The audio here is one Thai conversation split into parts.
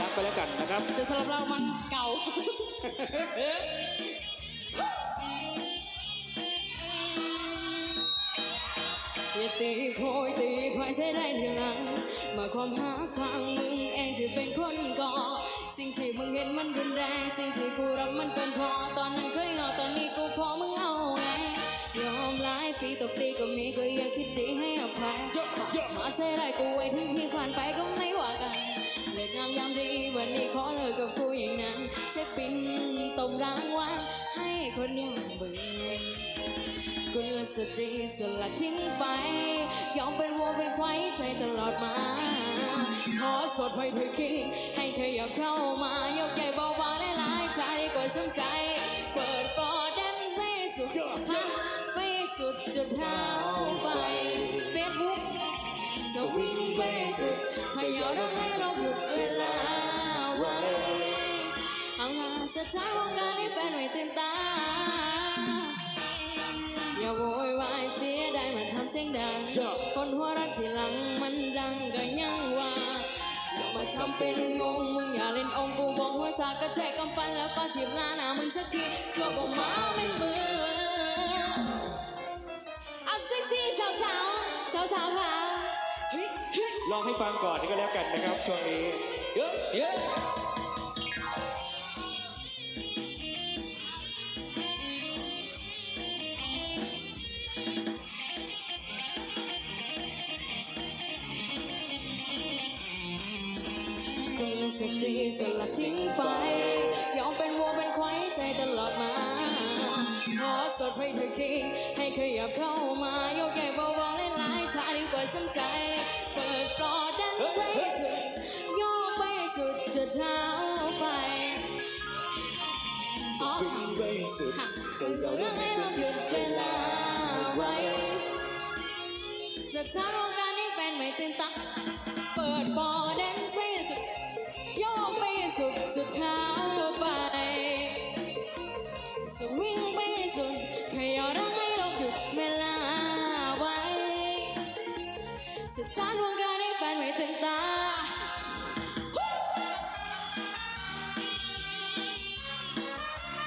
รักไปแล้วกันนะครับ แต่สำหรับเรามันเก่า อย่าตีโพยตีคอยใช้ได้ทีหลังมาความหาพังมึงเองที่เป็นคนก่อ สิ่งที่มึงเห็นมันรุนแรง สิ่งที่กูรับมันเกินพอ ตอนนั้นเคยเหงาตอนนี้กูพอมึงเอาไงยอมหลายปีตกตีก็มีก็ยังคิดดีให้อภัยมาเสีย รางวัลให้คนยังเบื่อกุลสตรีสลัดทิ้งไป ยอมเป็นวัวเป็นควายใจตลอดมา ขอสดไว้เธอคิดให้เธออยากเข้ามายกใหญ่เบาๆและหลายใจก็ช้ำใจ เปิดฟอร์แดนซ์ไม่สุดฮะไม่สุดจุดเท้าไปเฟซบุ๊กสวิงไปสุดให้ยอดให้เราหยุดเวลาไว้ เอาล่ะสุดท้าวงการให้แฟนไม่ตื่นตา อย่าโวยวายเสียดายมาทำเสียงดัง คนหัวรัดที่หลังมันดังก็ยังว่าอย่ามาทำเป็นงงมึงอย่าเล่นองค์กูบอกหัวสากกระแทกกำปั้นแล้วก็ถีบหน้าหนามึงสักทีชั่วก็มาเป็นมือเอาเซ็กซี่สาวสาวสาวสาวค่ะลองให้ฟังก่อนนี่ก็แล้วกันนะครับช่วงนี้เยอะเยอะ กุลสตรีสลัดทิ้งไป ยอมเป็นวัวเป็นควายใจตลอดมาขอสดให้เธอคิดให้ขยับเข้ามา ยกใหญ่เบาๆหลายๆท่าดีกว่าช้ำใจ เปิดฟลอร์ดันใส่สุดโยกไปสุดจะเท้าไปอ๋อไปสุดค่ะเรื่องให้เราหยุดเวลาไว้จะทำวงการให้แฟนไม่ตื่นตาเปิดฟอด สุดสุดเท้าไปสวิงไปสุดแค่ยอดให้เราหยุดเวลาไว้สุดท้ายวงการให้แฟนไม่ตื่นตา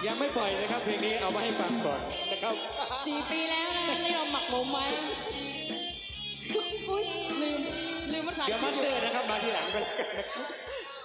ยังไม่ปล่อยนะครับเพลงนี้เอามาให้ฟังก่อนนะครับสี่ปีแล้วนะเรียกว่าหมักหมมไว้อุ๊ยลืม ลืมมาถ่ายเดี๋ยวคลิมัปนอยู่เตอร์นะครับมาทีหลังก็แล้วกันนะครับ